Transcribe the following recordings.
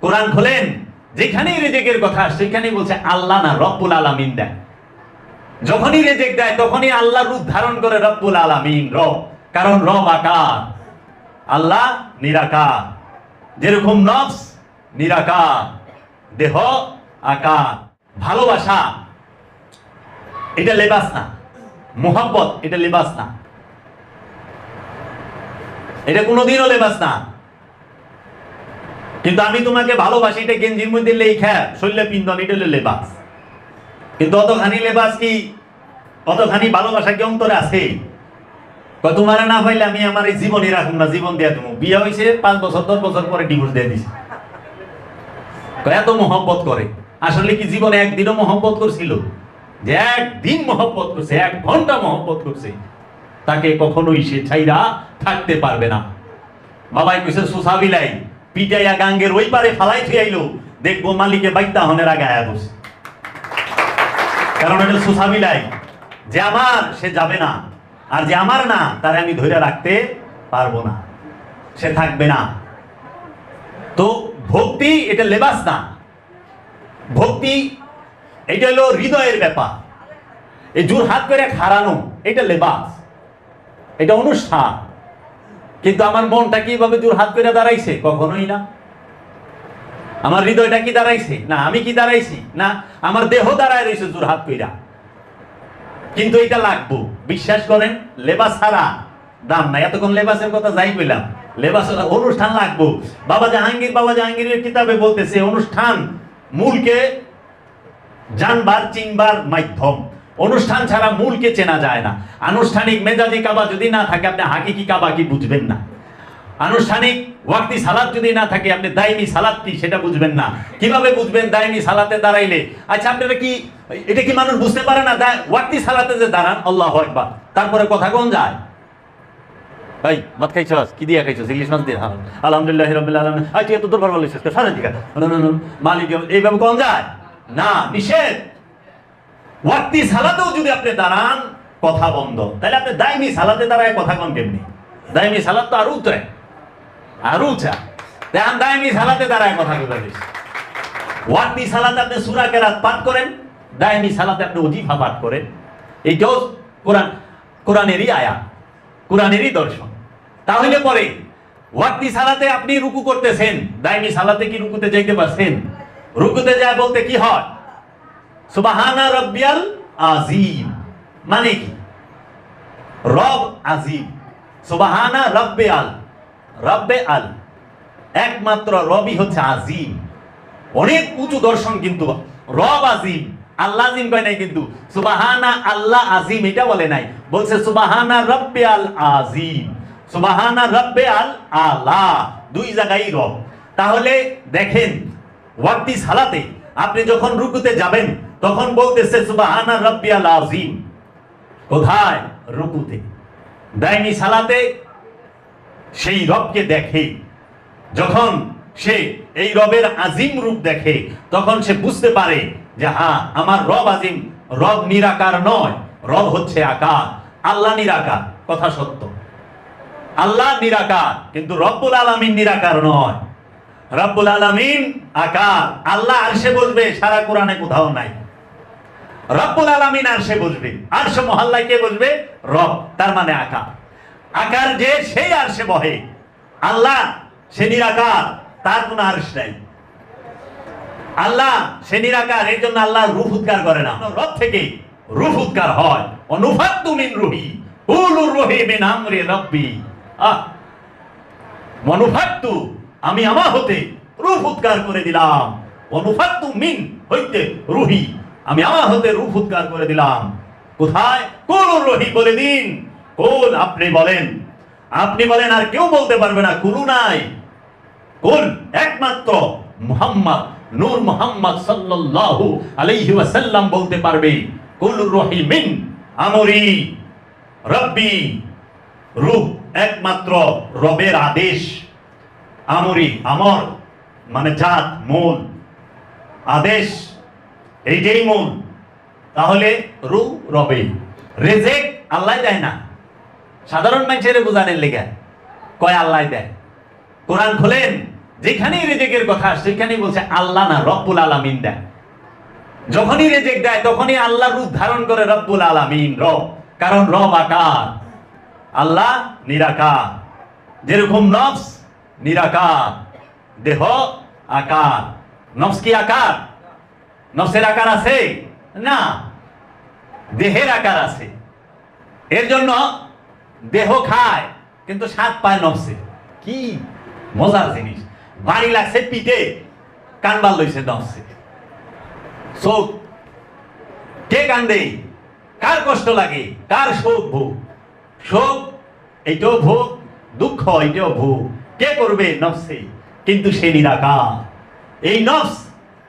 কোরআন খোলেন, যেখানেই রেজেকের কথা, সেখানেই বলছে, আল্লাহ না রব্বুল আলামিন দেয় যখনই রেজেক দেয়, তখনই আল্লাহ রূপ ধারণ করে রব্বুল আলামিন, রব। কারণ রব আকার। আল্লাহ নিরাকার। যেরকম নফস, নিরাকার। দেহ, আকার। ভালোবাসা, এটা লেবাস না। মোহাব্বত, এটা লেবাস না। এটা কোনোদিনও লেবাস না। কিন্তু আমি তোমাকে ভালোবাসি, এটা গেঞ্জির মধ্যে লেখা শৈল্য পিন্দন এটা লেবাস। কিন্তু অতখানি লেবাস কি, অতখানি ভালোবাসা কি অন্তরে আছে? তোমার না পাইলে আমি আমার এই জীবনই রাখুন না, জীবন দেয়া তুমি বিয়ে হয়েছে পাঁচ বছর, দশ বছর পরে ডিভোর্স দিয়ে দিছে। এত মহব্বত করে। আসলে কি জীবনে একদিনও মহব্বত করছিল? যে একদিন মহব্বত করছে, এক ঘণ্টা মহব্বত করছে। তাকে কখনোই সে ছাইরা থাকতে পারবে না। বাবাই কইছে সুসাবিলাই পিটাইয়া গাঙ্গের ওই পারে ফালাই আইলো, দেখব মালিকে বাইতা হনের আগে বসে। কারণ এটা সুসাবিলাই যে আমার, সে যাবে না। আর যে আমার না, তারে আমি ধরে রাখতে পারব না। সে থাকবে না। তো ভক্তি, এটা লেবাস না। ভক্তি এটা হলো হৃদয়ের ব্যাপার। এই জোর হাত করে খাড়ানো এটা লেবাস। এটা অনুষ্ঠান। কিন্তু আমার মনটা কীভাবে জোর হাত করে দাঁড়াইছে? কখনোই না। আমার হৃদয়টা কি দাঁড়াইছে? না, আমি কি দাঁড়াইছি? না, আমার দেহ দাঁড়ায় রয়েছে জোর হাত কইরা। কিন্তু এটা লাগবো। বিশ্বাস করেন লেবাস ছাড়া দাম নাই। এতক্ষণ লেবাসের কথা যাই কইলাম। লেবাস অনুষ্ঠান লাগবো। বাবা জাহাঙ্গীর, বাবা জাহাঙ্গীরের কিতাবে বলতেছে, অনুষ্ঠান মূলকে জানবার, চিনবার মাধ্যম। অনুষ্ঠান ছাড়া মূলকে চেনা যায় না। আনুষ্ঠানিক মেজাজি কাবা যদি না থাকে, আপনি হাকিকি কাবা কি বুঝবেন না? আনুষ্ঠানিক ওয়াক্তি সালাত যদি না থাকে, আপনি দাইমি সালাত কি সেটা বুঝবেন না। কীভাবে বুঝবেন দাইমি সালাতে দাঁড়াইলে? আচ্ছা আপনারা কি, এটা কি মানুষ বুঝতে পারে না? ওয়াক্তি সালাতে যে দাঁড়ান, আল্লাহ একবার তারপরে কথা কোন যায়? এই, ভাত কি দিয়া খাইছস ইলিশ মাছ দিয়ে? হ্যাঁ। আলহামদুলিল্লাহ রাব্বিল আলামিন। আই তুই এত দরবার বলিস সারা দিকে। মালিক, এইভাবে কোন যায়? না, নিষেধ। ওয়াক্তি সালাতেও যদি আপনি দাঁড়ান, কথা বন্ধ। তাহলে আপনি দায়মি সালাতে দাঁড়ায় কথা কোন কেমনি? দাইমি সালাত তো আরও উঠে আরও উঁচা। দেখেন দাইমি সালাতে দাঁড়ায় কথা বলে ওয়াক্তি সালাতে আপনি সুরা কেরাত পাঠ করেন, দাইমি সালাতে আপনি অজিফা পাঠ করেন। এইটাও কোরআন, কোরআনেরই আয়া কোরআনেরই দর্শন। তাহলে পরে, ওয়াক্তি সালাতে আপনি রুকু করতেছেন, দাইমি সালাতে কি রুকুতে যাইতে পারছেন? রুকুতে যায় বলতে কি হয়? সুবাহানা রব্বিয়াল আজিম মানে কি? রব আজিম সুবাহানা রব্বে আল রব্বে আল একমাত্র রবই হচ্ছে আজিম অনেক উঁচু দর্শন কিন্তু রব আজিম আল্লাহ আজিম কয় নাই কিন্তু। সুবাহানা আল্লাহ আজিম এটা বলে নাই। বলছে সুবাহানা রব্বে আল আজিম সুবাহানা রব্বে আল আলা দুই জায়গায় রব। তাহলে দেখেন, ওয়াক্তি সালাতে আপনি যখন রুকুতে যাবেন তখন বলতেছে সুবাহানা রব্বি আল আজিম কোথায়? রুকুতে। দাইনি সালাতে সেই রবকে দেখে। যখন সে এই রবের আজিম রূপ দেখে, তখন সে বুঝতে পারে যে হ্যাঁ আমার রব আজিম রব নিরাকার নয়, রব হচ্ছে আকার। আল্লাহ নিরাকার, কথা সত্য। আল্লাহ নিরাকার, কিন্তু রব্বুল আলামিন নিরাকার নয়। রব্বুল আলামিন আকার। আল্লাহ আর সে বসবে সারা কোরআনে কোথাও নাই। রব্বুল আলামিন আরশে বসবে আরশে মহল্লায় কে বসবে রব, তার মানে আকার। আকার যে, সেই আরশে বহে। আল্লাহ, সে নিরাকার, তার কোনো আরশ নাই। আল্লাহ, সে নিরাকার, এই জন্য আল্লাহ রূপ উদ্গার করে না। রব থেকে রূপ উদ্গার হয়। অনুফাত্তু মিন রুহি উলুর রহি মিন আমরি রব্বি। আহ! মনুফাত্তু আমি আমার হতে রূপ উদ্গার করে দিলাম। অনুফাত্তু মিন হইতে রুহি। আমি আমার হতে রূপ উদ্গার করে দিলাম। কোথায়? কোন রহি বলে দিন। কোন আপনি বলেন। আপনি বলেন আর কেউ বলতে পারবে না, কুলু নাই। কোন একমাত্র মুহাম্মদ, নূর মুহাম্মদ সাল্লাল্লাহু আলাইহি ওয়াসাল্লাম বলতে পারবে, কুল রহিমিন আমরি, রব্বি। রূপ একমাত্র রবের আদেশ। আমরি, আমর মানে জাত, মূল, আদেশ। এইটাই মূল তাহলে রু রবে। রেজেক আল্লাহ দেয় না। সাধারণ মানুষের বোঝানোর লেগে কয় আল্লাহ দেয়? কোরআন খোলেন, যেখানেই রেজেকের কথা সেখানেই বলছে, আল্লাহ না, রব্বুল আলামিন দেয়। যখনই রেজেক দেয়, তখনই আল্লাহ রূপ ধারণ করে, রব্বুল আলামিন, রব। কারণ রব আকার। আল্লাহ নিরাকার। যেরকম নফস, নিরাকার। দেহ আকার। নফস কি আকার? নফসের আকার আছে? না। দেহের আকার আছে। এর জন্য দেহ খায়, কিন্তু স্বাদ পায় নফসে। কি? মজার জিনিস। বাড়ি লাগছে পিঠে কানবার লইছে নফসে। শোক কে কান্দে কার কষ্ট লাগে? কার শোক ভোগ? শোক, এইটাও ভোগ, দুঃখ, এইটাও ভোগ। কে করবে নফসে? কিন্তু সে নিরাকার। এই নফস,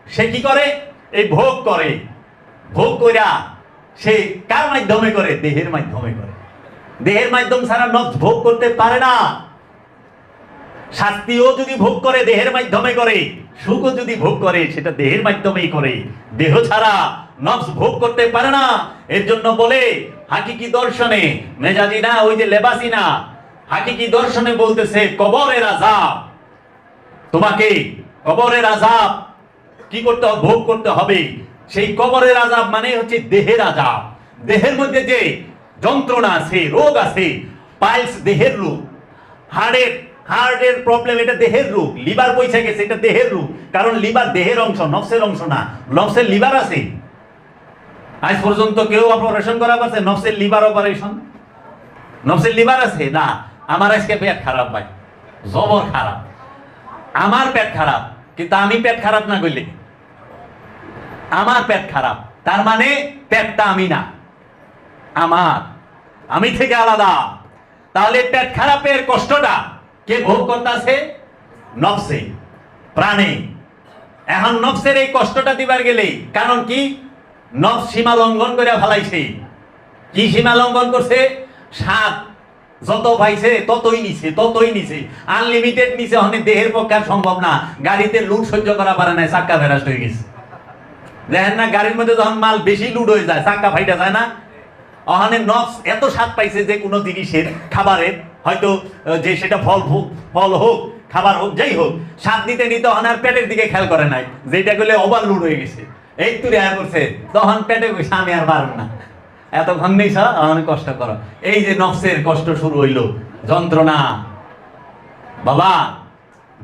সে কি করে? এই ভোগ করে, ভোগ কইরা সে কার মাধ্যমে করে? দেহের মাধ্যমে করে। দেহের মাধ্যম ছাড়া নফস ভোগ করতে পারে না। শাস্তিও যদি ভোগ করে, দেহের মাধ্যমে করে, সুখও যদি ভোগ করে, সেটা দেহের মাধ্যমেই করে। দেহ ছাড়া নফস ভোগ করতে পারে না। এর জন্য বলে, হাকিকি দর্শনে, মেজাজি না, ওই যে লেবাসি না, হাকিকি দর্শনে বলতেছে, কবরের আজাব তোমাকে কবরের আজাব কি করতে হবে? ভোগ করতে হবে। সেই কবরের আজাব মানে হচ্ছে দেহের আজাব দেহের মধ্যে যে যন্ত্রণা আছে, রোগ আছে, পাইলস দেহের রোগ। হার্টের হার্টের প্রবলেম এটা দেহের রোগ। লিভার পয়সা গেছে, এটা দেহের রোগ। কারণ লিভার দেহের অংশ, নফসের অংশ না। নফসের লিভার আছে। আজ পর্যন্ত কেউ অপারেশন করা পারছে? নফসের লিভার অপারেশন নফসের লিভার আছে? না। আমার আজকে পেট খারাপ ভাই। জবর খারাপ। আমার পেট খারাপ। কিন্তু আমি পেট খারাপ না করলে? আমার পেট খারাপ। তার মানে পেটটা আমি না। আমার। আমি থেকে আলাদা। তাহলে পেট খারাপের কষ্টটা কে ভোগ করতেছে? নফসে, প্রাণে। এখন নফসের এই কষ্টটা দিবার গেলে কারণ কি? নফস সীমা লঙ্ঘন করে ফেলাইছে। কি সীমা লঙ্ঘন করছে? সাত যত পাইছে, ততই নিছে ততই নিছে। আনলিমিটেড নিছে অনেক দেহের পক্ষে সম্ভব না। গাড়িতে লুট সহ্য করা পারে না, চাক্কা ফেরাস হয়ে গেছে। দেখেন না, গাড়ির মধ্যে যখন মাল বেশি লুড হয়ে যায়, চাকা ফাইটা যায় না? ওখানে নফস এত স্বাদ পাইছে যে কোনো জিনিসের, খাবারের, হয়তো যে সেটা ফল হোক ফল হোক, খাবার হোক, যাই হোক, স্বাদ নিতে নিতে ওখানে আর পেটের দিকে খেয়াল করে নাই, যেটা করলে ওভার লুট হয়ে গেছে। এই তুই রেয়া করছে তখন পেটে কইছে আমি আর পারব না। এতক্ষণ নেই স্যার অনেক কষ্ট করো। এই যে নফসের কষ্ট শুরু হইল, যন্ত্রণা। বাবা,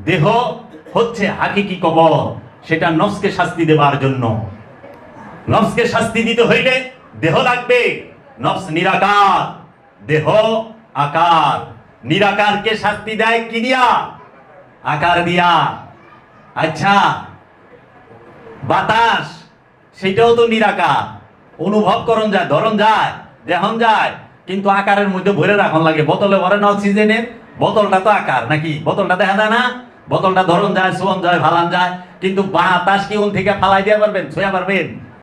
দেহ হচ্ছে হাকিকি কবর। সেটা নফসকে শাস্তি দেবার জন্য। নফসকে শাস্তি দিতে হইলে দেহ লাগবে। নফস নিরাকার, দেহ আকার। নিরাকারকে শাস্তি দেয় কি দিয়া? আকার দিয়া। আচ্ছা বাতাস, সেটাও তো নিরাকার। অনুভব করন যায়, ধরন যায়, দেহন যায়, কিন্তু আকারের মধ্যে ভরে রাখন লাগে। বোতলে ভরে না অক্সিজেনের। বোতলটা তো আকার, নাকি? বোতলটা দেখা যায় না? বোতলটা ধরন যায় সোন যায় ফালান যায়। কিন্তু বাতাস কি উন থেকে ফালাই দিয়ে পারবেন? ছুঁয়া পারবেন